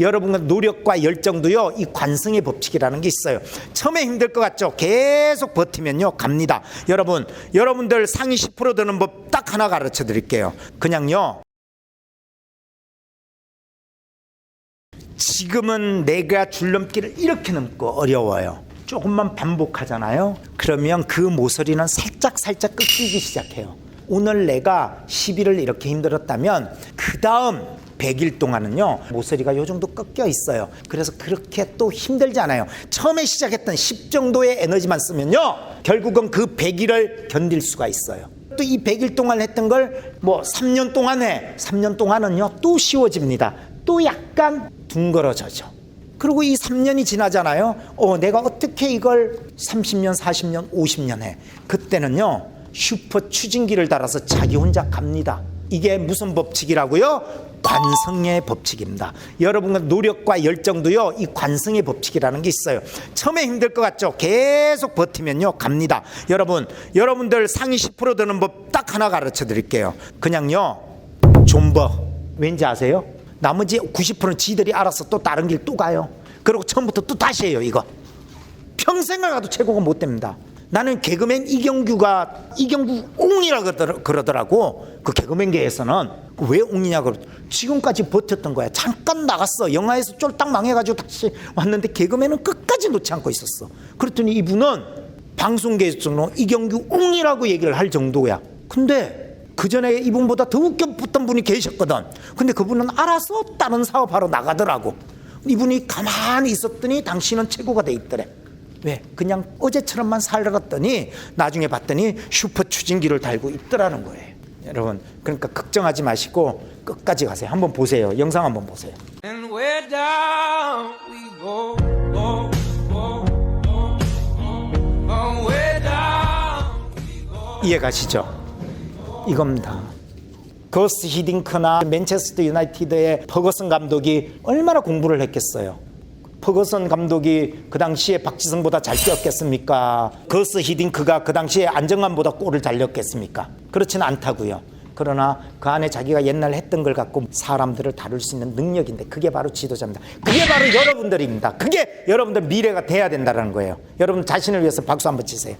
여러분의 노력과 열정도요, 이 관성의 법칙이라는 게 있어요. 처음에 힘들 것 같죠? 계속 버티면요, 갑니다. 여러분, 여러분들 상위 10% 드는 법 딱 하나 가르쳐 드릴게요. 그냥요, 지금은 내가 줄넘기를 이렇게 넘고 어려워요. 조금만 반복하잖아요. 그러면 그 모서리는 살짝 살짝 꺾이기 시작해요. 오늘 내가 10일을 이렇게 힘들었다면 그 다음 100일 동안은요 모서리가 요 정도 꺾여 있어요. 그래서 그렇게 또 힘들지 않아요. 처음에 시작했던 10 정도의 에너지만 쓰면요 결국은 그 100일을 견딜 수가 있어요. 또 이 100일 동안 했던 걸 뭐 3년 동안 해. 3년 동안은요 또 쉬워집니다. 또 약간 둥그러져죠. 그리고 이 3년이 지나잖아요. 어, 내가 어떻게 이걸 30년, 40년, 50년 해. 그때는요, 슈퍼 추진기를 달아서 자기 혼자 갑니다. 이게 무슨 법칙이라고요? 관성의 법칙입니다. 여러분의 노력과 열정도요, 이 관성의 법칙이라는 게 있어요. 처음에 힘들 것 같죠? 계속 버티면요, 갑니다. 여러분, 여러분들 상위 10% 드는 법 딱 하나 가르쳐 드릴게요. 그냥요, 존버. 왠지 아세요? 나머지 90%는 지들이 알아서 또 다른 길 또 가요. 그리고 처음부터 또 다시 해요, 이거. 평생을 가도 최고가 못 됩니다. 나는 개그맨 이경규가 이경규 그러더라- 그러더라고. 그 개그맨계에서는 왜 그러. 지금까지 버텼던 거야. 잠깐 나갔어. 영화에서 쫄딱 망해가지고 다시 왔는데 개그맨은 끝까지 놓지 않고 있었어. 그랬더니 이분은 방송계에서는 이경규 옹이라고 얘기를 할 정도야. 근데 그 전에 이분보다 더 웃겨 붙던 분이 계셨거든. 근데 그분은 알아서 다른 사업하러 나가더라고. 이분이 가만히 있었더니 당신은 최고가 돼 있더래. 왜? 그냥 어제처럼만 살았더니 나중에 봤더니 슈퍼 추진기를 달고 있더라는 거예요. 여러분, 그러니까 걱정하지 마시고 끝까지 가세요. 한번 보세요. 영상 한번 보세요. Go, go, go. 이해 가시죠? 이겁니다. 거스 히딩크나 맨체스터 유나이티드의 퍼거슨 감독이 얼마나 공부를 했겠어요. 퍼거슨 감독이 그 당시에 박지성보다 잘 뛰었겠습니까? 거스 히딩크가 그 당시에 안정환보다 골을 잘 넣었겠습니까? 그렇지는 않다고요. 그러나 그 안에 자기가 옛날 했던 걸 갖고 사람들을 다룰 수 있는 능력인데 그게 바로 지도자입니다. 그게 바로 여러분들입니다. 그게 여러분들 미래가 돼야 된다는 거예요. 여러분 자신을 위해서 박수 한번 치세요.